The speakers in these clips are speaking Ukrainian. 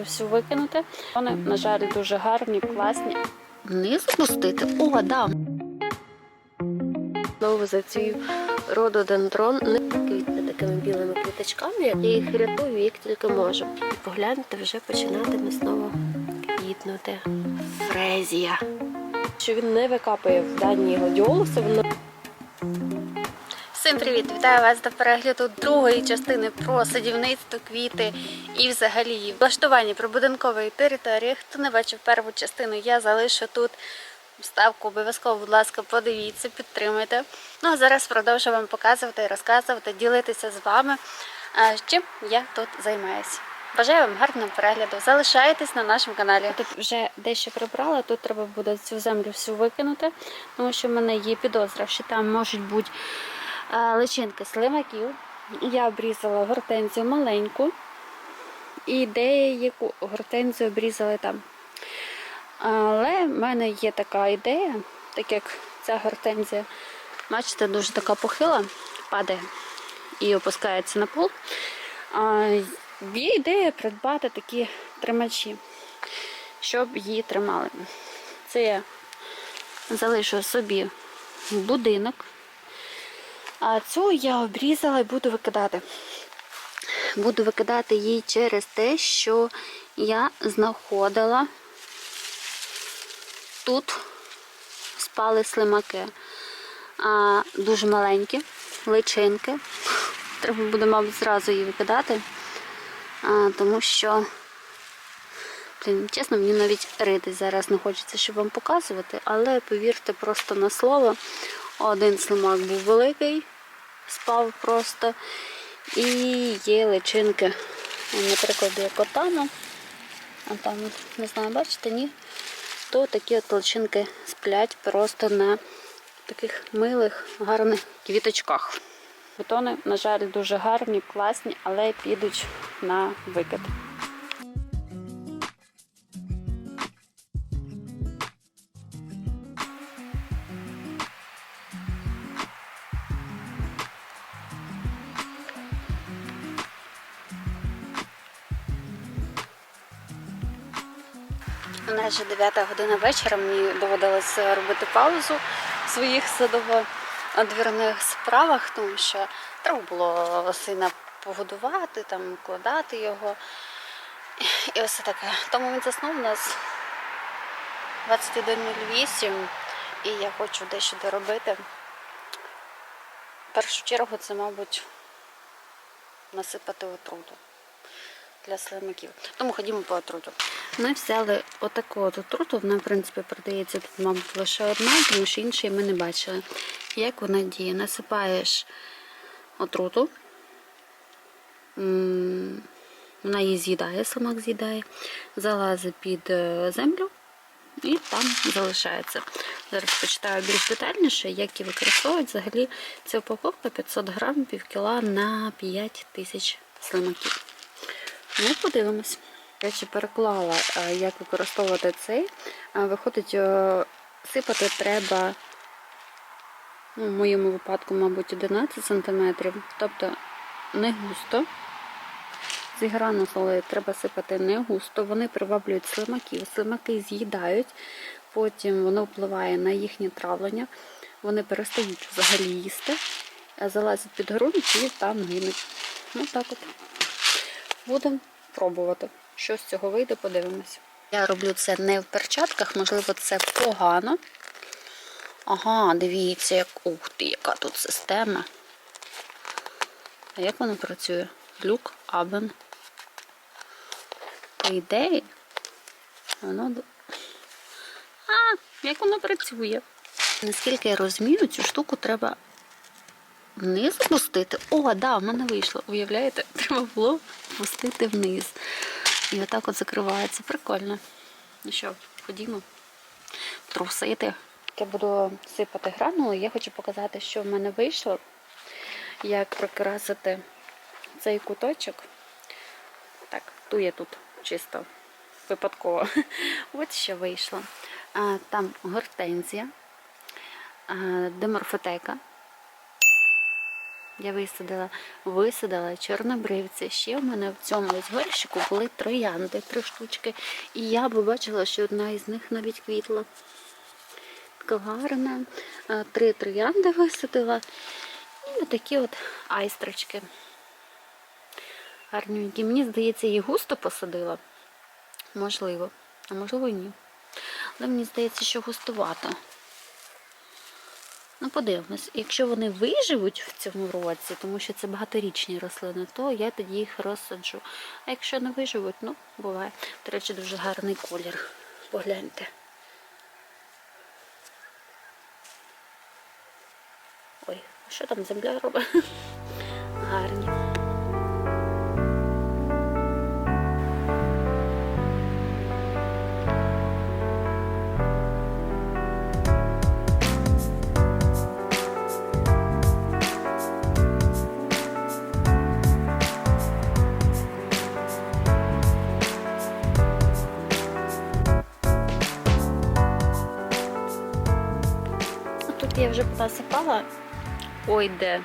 Всю викинути. Вони, на жаль, дуже гарні, класні. Вниз опустити? О, да. Знову за цей рододендрон не квітне такими білими квіточками. Я їх рятую як тільки можу. І погляньте, вже починатиме знову квітнути. Фрезія. Що він не викапає в дані гладіолуси, воно Всім привіт! Вітаю вас до перегляду другої частини про садівництво, квіти і взагалі влаштування прибудинкової території. Хто не бачив першу частину, я залишу тут вставку. Обов'язково, будь ласка, подивіться, підтримайте. Ну а зараз продовжу вам показувати, розказувати, ділитися з вами, чим я тут займаюся. Бажаю вам гарного перегляду. Залишайтесь на нашому каналі. Тут вже дещо прибрала. Тут треба буде цю землю всю викинути, тому що в мене є підозра, що там можуть бути личинки слимаків. Я обрізала гортензію маленьку і деяку гортензію обрізали там. Але в мене є така ідея, так як ця гортензія, бачите, дуже така похила, падає і опускається на пол. Є ідея придбати такі тримачі, щоб її тримали. Це я залишу собі будинок. А цю я обрізала і буду викидати. Буду викидати її через те, що я знаходила тут спали слимаки. А, дуже маленькі, личинки. Треба буде, мабуть, зразу її викидати, а, тому що, блін, чесно, мені навіть рити зараз не хочеться, щоб вам показувати, але повірте просто на слово, один слимак був великий, спав просто. І є личинки. Наприклад, як котана. А там, не знаю, бачите, ні? То такі от личинки сплять просто на таких милих, гарних квіточках. Бутони, на жаль, дуже гарні, класні, але підуть на викид. Вже 9 година вечора, мені доводилося робити паузу в своїх садово-двірних справах, тому що треба було сина погодувати, там, кладати його. І ось таке. Тому він заснув у нас 21.08 і я хочу дещо доробити. В першу чергу це, мабуть, насипати отруту для слимаків. Тому ходімо по отруту. Ми взяли отаку от отруту, вона, в принципі, продається тут, мабуть, лише одна, тому що іншої ми не бачили. Як вона діє? Насипаєш отруту, вона її з'їдає, слимак з'їдає, залазить під е, землю і там залишається. Зараз почитаю більш детальніше, як її використовують. Взагалі ця упаковка 500 грам, пів кіла на 5 тисяч слимаків. Ну, подивимось. Я ще переклала, е, як використовувати цей. Е, Виходить, е, сипати треба, ну, в моєму випадку, мабуть, 11 см, тобто не густо. З гранусоли треба сипати не густо, вони приваблюють слимаків. Слимаки з'їдають, потім воно впливає на їхнє травлення, вони перестають взагалі їсти, залазять під ґрунт і там гинуть. Ну так от. Будемо пробувати. Що з цього вийде, подивимось. Я роблю це не в перчатках, можливо, це погано. Ага, дивіться, як ух ти, яка тут система. А як воно працює? Люк, абен. По ідеї, воно. А, як воно працює? Наскільки я розумію, цю штуку треба вниз опустити. О, да, в мене вийшло. Уявляєте? Треба було пустити вниз. І отак от закривається. Прикольно. Ну що, ходімо трусити. Я буду сипати гранули. Я хочу показати, що в мене вийшло. Як прикрасити цей куточок. Так, тує тут чисто випадково. От що вийшло. Там гортензія, деморфотека. Я висадила, висадила чорнобривці. Ще в мене в цьому ось горщику були троянди, три штучки. І я побачила, що одна із них навіть квітла. Така гарна. Три троянди висадила. І такі от айстрочки. Гарненькі. Мені здається, її густо посадила. Можливо. А можливо, і ні. Але мені здається, що густувато. Ну, подивимось, якщо вони виживуть в цьому році, тому що це багаторічні рослини, то я тоді їх розсаджу. А якщо не виживуть, ну, буває. До речі, дуже гарний колір. Погляньте. Ой, що там земля робить? Гарні. Вже насипала, ой, де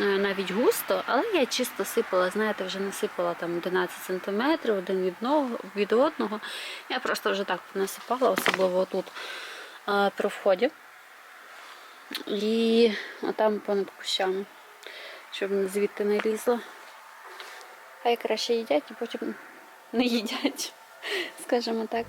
е, навіть густо, але я чисто сипала, знаєте, вже насипала там 11 см один від, одного, від одного. Я просто вже так насипала, особливо тут е, при вході. І отам понад кущами, щоб звідти не лізло. Хай краще їдять і потім не їдять, скажімо так.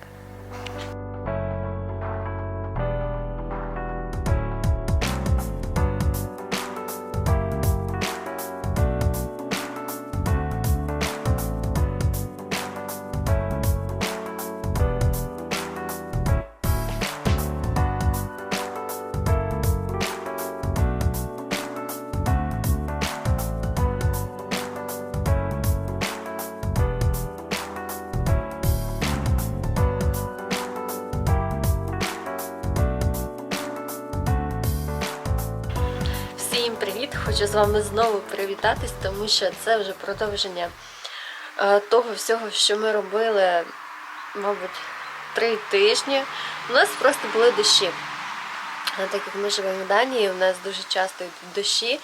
Хочу з вами знову привітатись, тому що це вже продовження е, того всього, що ми робили, мабуть, три тижні. У нас просто були дощі. Так як ми живемо в Данії, у нас дуже часто йдуть дощі.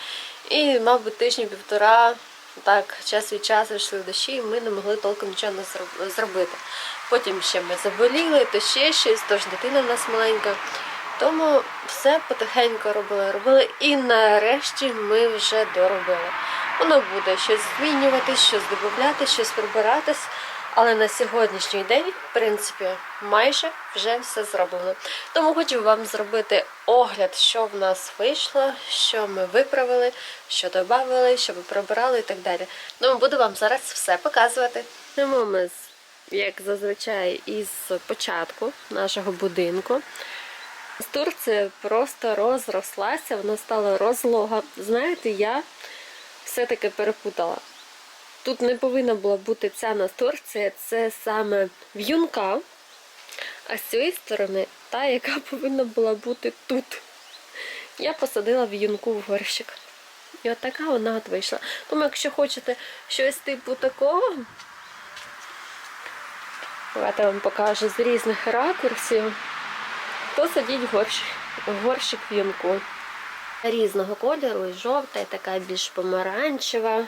І, мабуть, тижні півтора, так, час від часу йшли дощі, і ми не могли толком нічого зробити. Потім ще ми заболіли, то ще щось, тож дитина в нас маленька. Тому все потихеньку робили, робили, і нарешті ми вже доробили. Воно буде щось змінюватись, щось додати, щось прибиратись. Але на сьогоднішній день, в принципі, майже вже все зроблено. Тому хочу вам зробити огляд, що в нас вийшло, що ми виправили, що додали, що ми прибирали і так далі. Тому буду вам зараз все показувати. Йдемо ми, як зазвичай, із початку нашого будинку. Турція просто розрослася, вона стала розлога. Знаєте, я все-таки перепутала. Тут не повинна була бути ця настурція, це саме в'юнка, а з цієї сторони та, яка повинна була бути тут. Я посадила в'юнку в горщик. І от така вона от вийшла. Тому, якщо хочете щось типу такого, давайте вам покажу з різних ракурсів то садіть горщик, горщик в'юнку. Різного кольору, і жовта, і така більш помаранчева.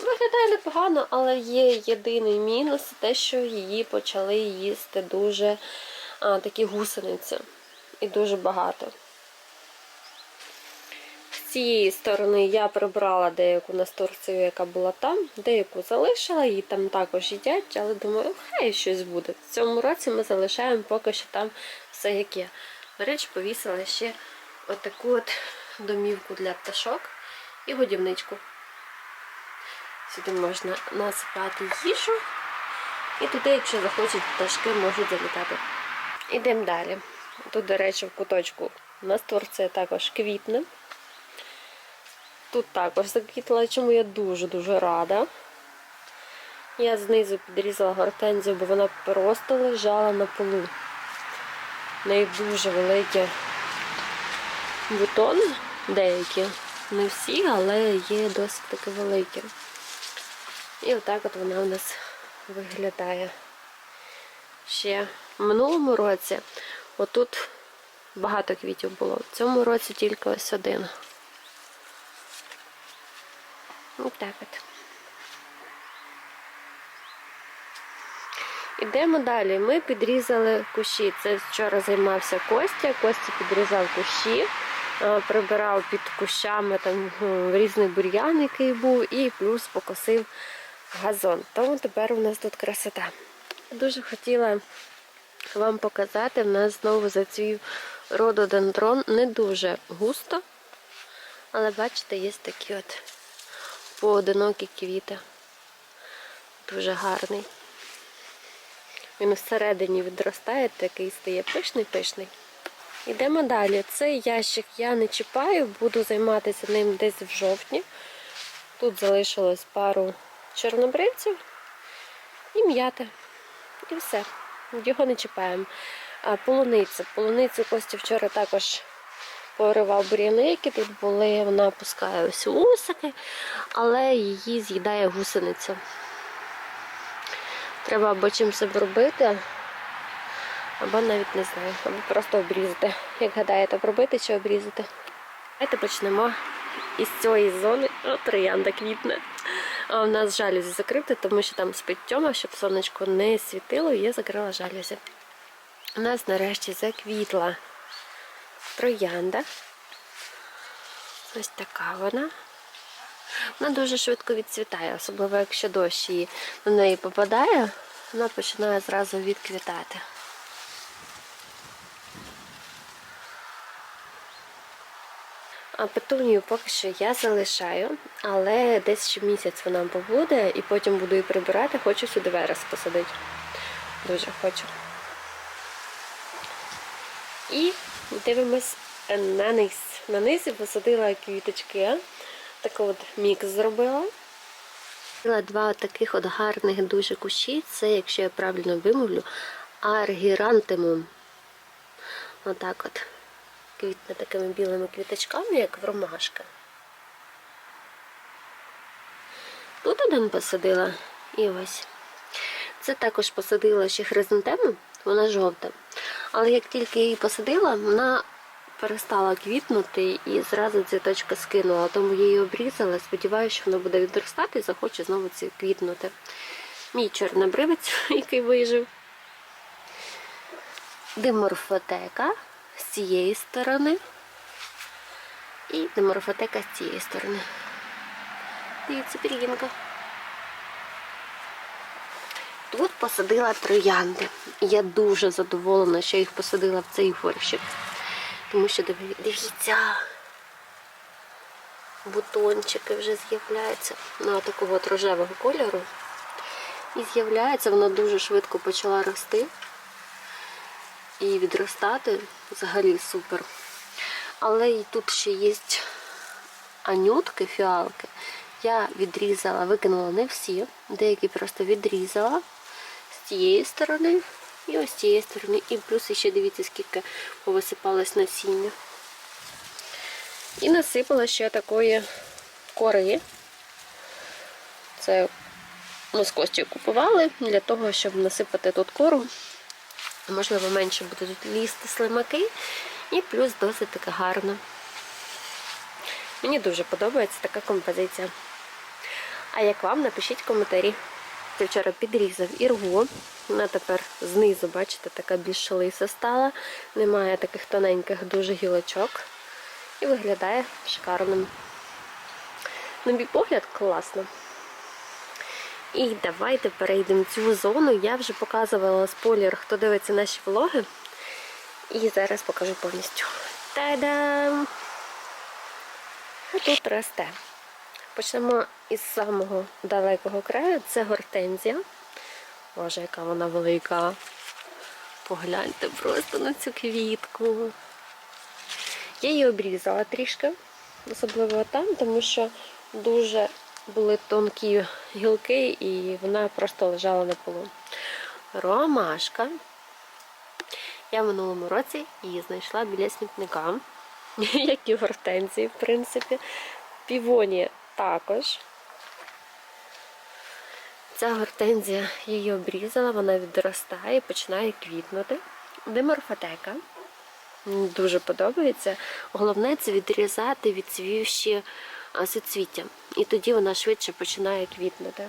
Виглядає непогано, але є єдиний мінус те, що її почали їсти дуже а, такі гусениці. І дуже багато. Цієї сторони я прибрала деяку настурцію, яка була там, деяку залишила, її там також їдять, але думаю, хай щось буде. В цьому році ми залишаємо поки що там все як є. Речі, повісила ще отаку от домівку для пташок і годівничку. Сюди можна насипати їжу, і туди, якщо захочуть, пташки можуть залітати. Ідемо далі. Тут, до речі, в куточку настурція також квітне. Тут також заквітла, чому я дуже-дуже рада. Я знизу підрізала гортензію, бо вона просто лежала на полу. В неї дуже великі бутони, деякі. Не всі, але є досить таки великі. І отак от вона у нас виглядає. Ще в минулому році отут багато квітів було. В цьому році тільки ось один. Ось так от. Ідемо далі. Ми підрізали кущі. Це вчора займався Костя. Костя підрізав кущі, е, прибирав під кущами там е, різний бур'ян, який був, і плюс покосив газон. Тому тепер у нас тут красота. Дуже хотіла вам показати, в нас знову зацвів рододендрон. Не дуже густо, але бачите, є такі от поодинокі квіти. Дуже гарний. Він всередині відростає, такий стає пишний-пишний. Йдемо далі. Цей ящик я не чіпаю, буду займатися ним десь в жовтні. Тут залишилось пару чорнобривців і м'ята. І все. Його не чіпаємо. А полуниця. Полуницю Костя вчора також поривав бур'яни, які тут були. Вона пускає ось усики, але її з'їдає гусениця. Треба або чимось обробити, або навіть не знаю, або просто обрізати. Як гадаєте, обробити чи обрізати? Давайте почнемо із цієї зони. О, троянда квітне. А у нас жалюзі закриті, тому що там спить Тьома, щоб сонечко не світило, і я закрила жалюзі. У нас нарешті заквітла троянда. Ось така вона. Вона дуже швидко відцвітає, особливо якщо дощ її на неї попадає, вона починає зразу відквітати. А петунію поки що я залишаю, але десь ще місяць вона побуде і потім буду її прибирати, хочу сюди верес посадити. Дуже хочу. І дивимось на низ. На низі посадила квіточки. Такий от мікс зробила. Два таких от гарних дуже кущі. Це, якщо я правильно вимовлю, аргірантемум. Отак от. Квітне такими білими квіточками, як в ромашка. Тут один посадила і ось. Це також посадила ще хризантему, вона жовта. Але як тільки її посадила, вона перестала квітнути і зразу цвіточка скинула. Тому її обрізала. Сподіваюся, що вона буде відростати і захоче знову ці квітнути. Мій чорнобривець, який вижив. Диморфотека з цієї сторони. І диморфотека з цієї сторони. Дивіться, пір'їнка. Тут посадила троянди. Я дуже задоволена, що їх посадила в цей горщик. Тому що диві- дивіться, бутончики вже з'являються на такого от рожевого кольору. І з'являється, вона дуже швидко почала рости. І відростати взагалі супер. Але і тут ще є анютки, фіалки. Я відрізала, викинула не всі, деякі просто відрізала цієї сторони і ось цієї сторони. І плюс ще дивіться, скільки повисипалось насіння. І насипала ще такої кори. Це ми з Костю купували для того, щоб насипати тут кору. Можливо, менше тут лізти слимаки. І плюс досить таки гарно. Мені дуже подобається така композиція. А як вам, напишіть коментарі. Я вчора підрізав іргу. Вона тепер знизу, бачите, така більш лиса стала. Немає таких тоненьких дуже гілочок. І виглядає шикарним. На мій погляд, класно. І давайте перейдемо в цю зону. Я вже показувала спойлер, хто дивиться наші влоги. І зараз покажу повністю. Та-дам! Тут росте. Почнемо із самого далекого краю. Це гортензія. Боже, яка вона велика. Погляньте просто на цю квітку. Я її обрізала трішки, особливо там, тому що дуже були тонкі гілки і вона просто лежала на полу. Ромашка. Я в минулому році її знайшла біля смітника, як і гортензії, в принципі. Півоні також. Ця гортензія її обрізала, вона відростає, починає квітнути. Деморфотека. Дуже подобається. Головне це відрізати відцвівші а суцвіття. І тоді вона швидше починає квітнути.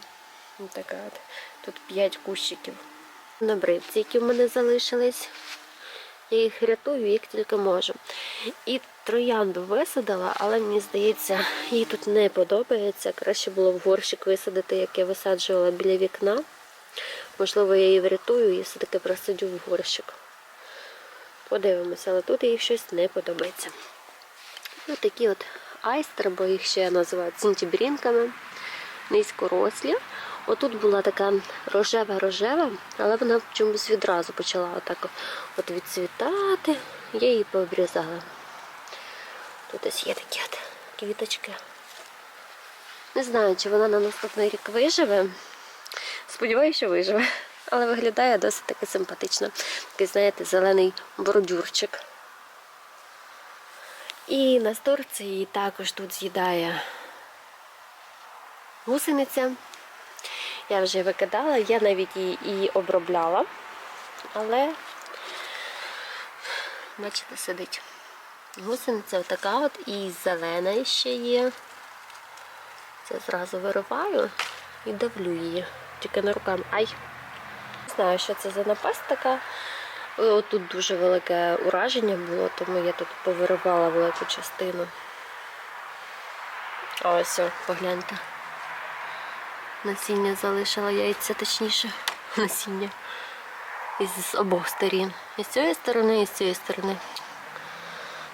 Така от. Тут 5 кущиків. Набривці, які в мене залишились. Я їх рятую, як тільки можу. І троянду висадила, але мені здається, їй тут не подобається. Краще було в горщик висадити, як я висаджувала біля вікна. Можливо, я її врятую і все-таки просадю в горщик. Подивимося, але тут їй щось не подобається. Ось такі от айстри, бо їх ще називають сінтібрінками, низькорослі. Отут була така рожева-рожева, але вона чомусь відразу почала отак от відцвітати. Я її пообрізала. Тут ось є такі от квіточки. Не знаю, чи вона на наступний рік виживе. Сподіваюся, що виживе. Але виглядає досить таки симпатично. Такий, знаєте, зелений бордюрчик. І насторці її також тут з'їдає гусениця. Я вже викидала, я навіть її і обробляла, але, бачите, сидить. Гусениця отака от і зелена ще є. Це зразу вириваю і давлю її. Тільки на рукам. Ай! Не знаю, що це за напасть така. Отут дуже велике ураження було, тому я тут повиривала велику частину. Ось, погляньте. Насіння залишила яйця, точніше, насіння. Із обох сторін. І з цієї сторони, і з цієї сторони.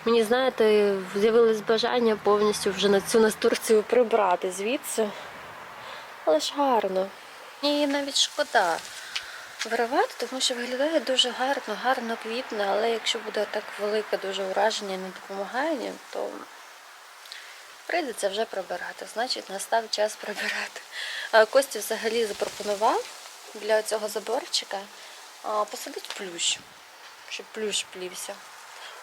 Мені, знаєте, з'явилось бажання повністю вже на цю настурцію прибрати звідси. Але ж гарно. Мені навіть шкода виривати, тому що виглядає дуже гарно, гарно квітне, але якщо буде так велике дуже ураження і не допомагає, то прийдеться вже прибирати. Значить, настав час прибирати. Костя взагалі запропонував для цього заборчика посадити плющ, щоб плющ плівся.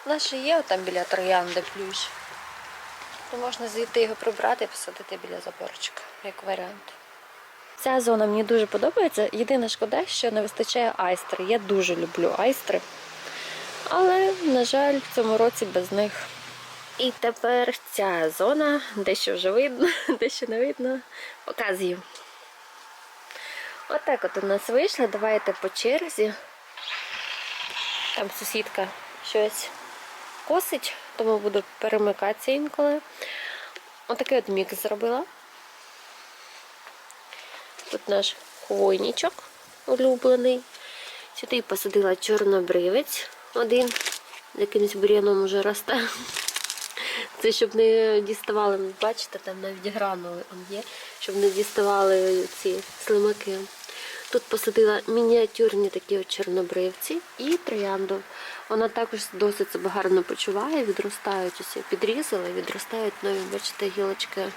У нас ще є там біля троянди плющ. То можна звідти його прибрати і посадити біля заборчика, як варіант. Ця зона мені дуже подобається. Єдина шкода, що не вистачає айстри. Я дуже люблю айстри. Але, на жаль, в цьому році без них. І тепер ця зона, дещо вже видно, дещо не видно, показую. Отак от у нас вийшло. Давайте по черзі. Там сусідка щось косить, тому буду перемикатися інколи. Отакий от мікс зробила. Тут наш хвойничок улюблений. Сюди посадила чорнобривець один, якимось бур'яном уже росте. Це щоб не діставали, бачите, там навіть гранули є, щоб не діставали ці слимаки. Тут посадила мініатюрні такі чорнобривці і троянду. Вона також досить себе гарно почуває, відростають усі. Підрізала, відростають нові, бачите, гілочки.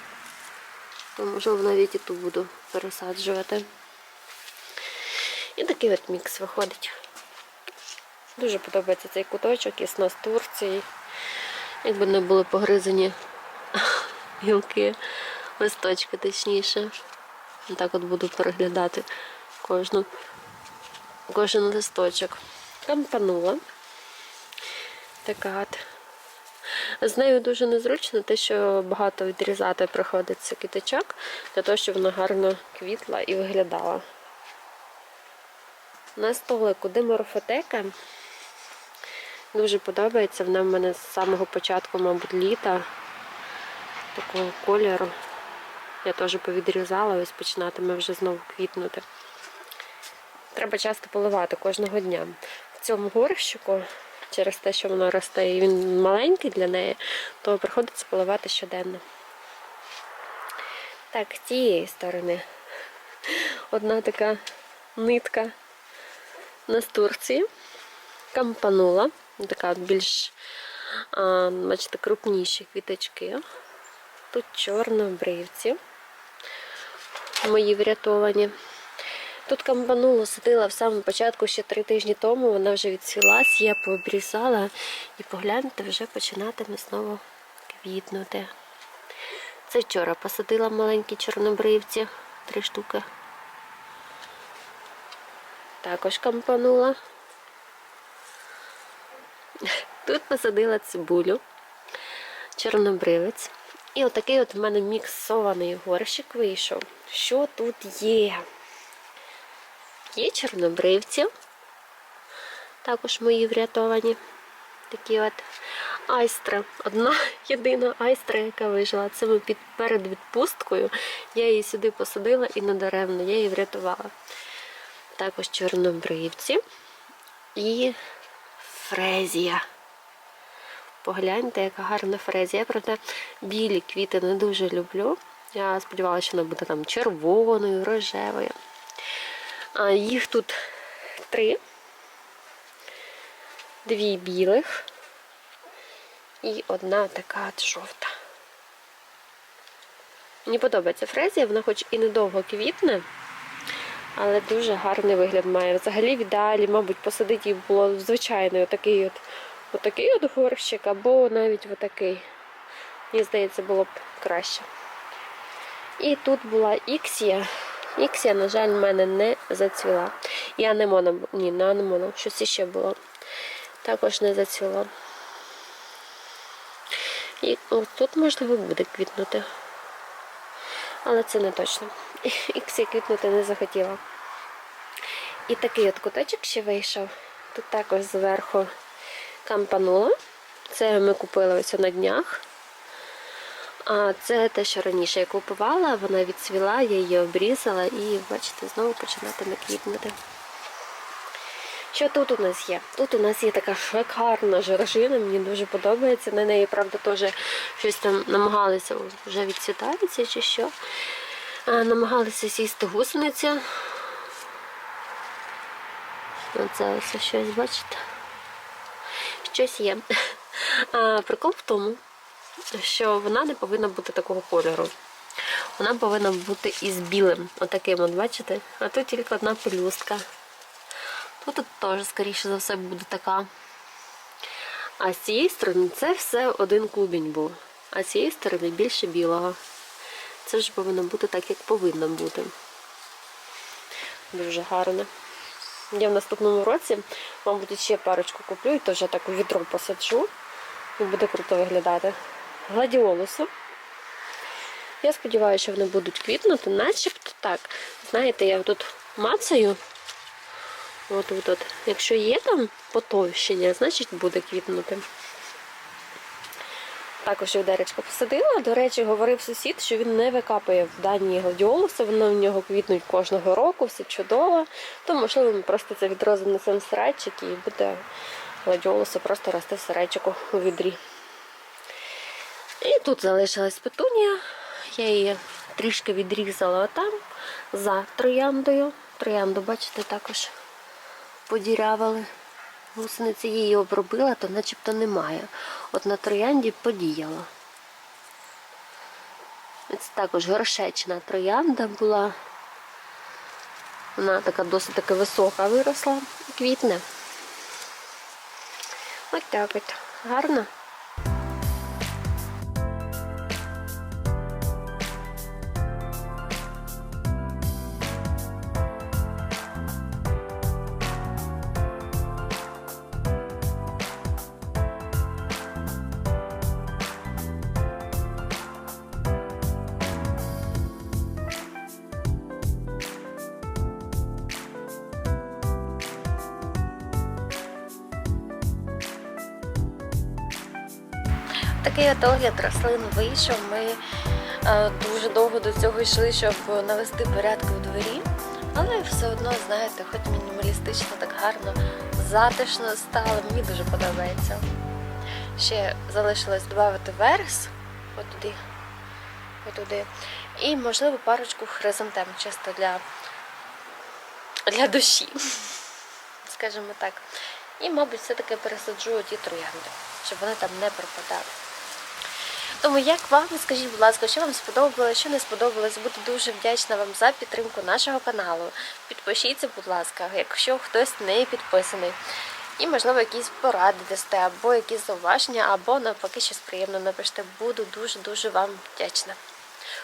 То можливо навіть і ту буду пересаджувати. І такий от мікс виходить. Дуже подобається цей куточок із нас Турції. Якби не були погризані гілки, листочки точніше. Так от буду переглядати кожну, кожен листочок. Кампанула. Така от. З нею дуже незручно те, що багато відрізати приходиться кіточок, для того, щоб вона гарно квітла і виглядала. На столику деморфотека. Дуже подобається. Вона в мене з самого початку, мабуть, літа такого кольору. Я теж повідрізала, ось починатиме вже знову квітнути. Треба часто поливати кожного дня. В цьому горщику, через те, що воно росте і він маленький для неї, то приходиться поливати щоденно. Так, з цієї сторони одна така нитка на Турції кампанула. Така більш, бачите, крупніші квіточки. Тут чорнобривці мої врятовані. Тут кампанулу садила в самому початку ще три тижні тому, вона вже відсвілась, я пообрізала і погляньте, вже починатиме знову квітнути. Це вчора посадила маленькі чорнобривці, три штуки. Також кампанула. Тут посадила цибулю, чорнобривець. І отакий от в мене міксований горщик вийшов. Що тут є? Є чорнобривці, також мої врятовані. Такі от айстри. Одна єдина айстра, яка вижила. Це під, перед відпусткою. Я її сюди посадила і надаремно, я її врятувала. Також чорнобривці і фрезія. Погляньте, яка гарна фрезія. Правда, білі квіти не дуже люблю. Я сподівалася, що вона буде там червоною, рожевою. А їх тут три. Дві білих і одна така жовта. Мені подобається фрезія, вона хоч і недовго квітне, але дуже гарний вигляд має. Взагалі в ідеалі, мабуть, посадити її було звичайний отакий от, отакий от горщик, або навіть отакий. Мені здається, було б краще. І тут була іксія. Іксія, на жаль, в мене не зацвіла. І анемона, ні, не анемона, щось іще було. Також не зацвіла. І от тут, можливо, буде квітнути. Але це не точно. Іксія квітнути не захотіла. І такий от куточок ще вийшов. Тут також зверху кампанула. Це ми купили ось на днях. А це те, що раніше я купувала, вона відцвіла, я її обрізала і, бачите, знову починатиме квітнути. Що тут у нас є? Тут у нас є така шикарна жоржина, мені дуже подобається. На неї, правда, теж щось там намагалися, вже відцвітається чи що. Намагалися сісти гусениця. Оце ось щось, бачите? Щось є. А, прикол в тому, що вона не повинна бути такого кольору. Вона повинна бути із білим. Отаким, от, бачите? А тут тільки одна пелюстка. Тут теж, скоріше за все, буде така. А з цієї сторони це все один клубінь був. А з цієї сторони більше білого. Це ж повинно бути так, як повинно бути. Дуже гарно. Я в наступному році, мабуть, ще парочку куплю і теж у відро посаджу. І буде круто виглядати. Гладіолуси. Я сподіваюся, що вони будуть квітнути, начебто так. Знаєте, я тут мацаю. От, от, от. Якщо є там потовщення, значить буде квітнути. Також відеречко посадила. До речі, говорив сусід, що він не викапує в дані гладіолуси, вони в нього квітнуть кожного року, все чудово. То, можливо, ми просто це відро занесемо в сарайчик і буде гладіолуси просто рости в сарайчику у відрі. І тут залишилась петунія. Я її трішки відрізала отам за трояндою. Троянду, бачите, також подірявили. Гусениці її обробила, то начебто немає. От на троянді подіяла. Це також горшечна троянда була. Вона така досить таки висока виросла, квітне. Ось так от. Гарно. Такий от огляд рослин вийшов. Ми е, дуже довго до цього йшли, щоб навести порядки у дворі. Але все одно, знаєте, хоч мінімалістично, так гарно, затишно стало. Мені дуже подобається. Ще залишилось додати верес, отуди, отуди. І, можливо, парочку хризантем чисто для, для душі, скажімо так. І, мабуть, все-таки пересаджу ті троянди, щоб вони там не пропадали. Тому як вам, скажіть, будь ласка, що вам сподобалось, що не сподобалось, буду дуже вдячна вам за підтримку нашого каналу. Підпишіться, будь ласка, якщо хтось не підписаний. І, можливо, якісь поради дасте, або якісь зауваження, або навпаки щось приємне напишете. Буду дуже-дуже вам вдячна.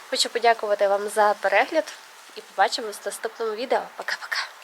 Хочу подякувати вам за перегляд і побачимось в наступному відео. Пока-пока.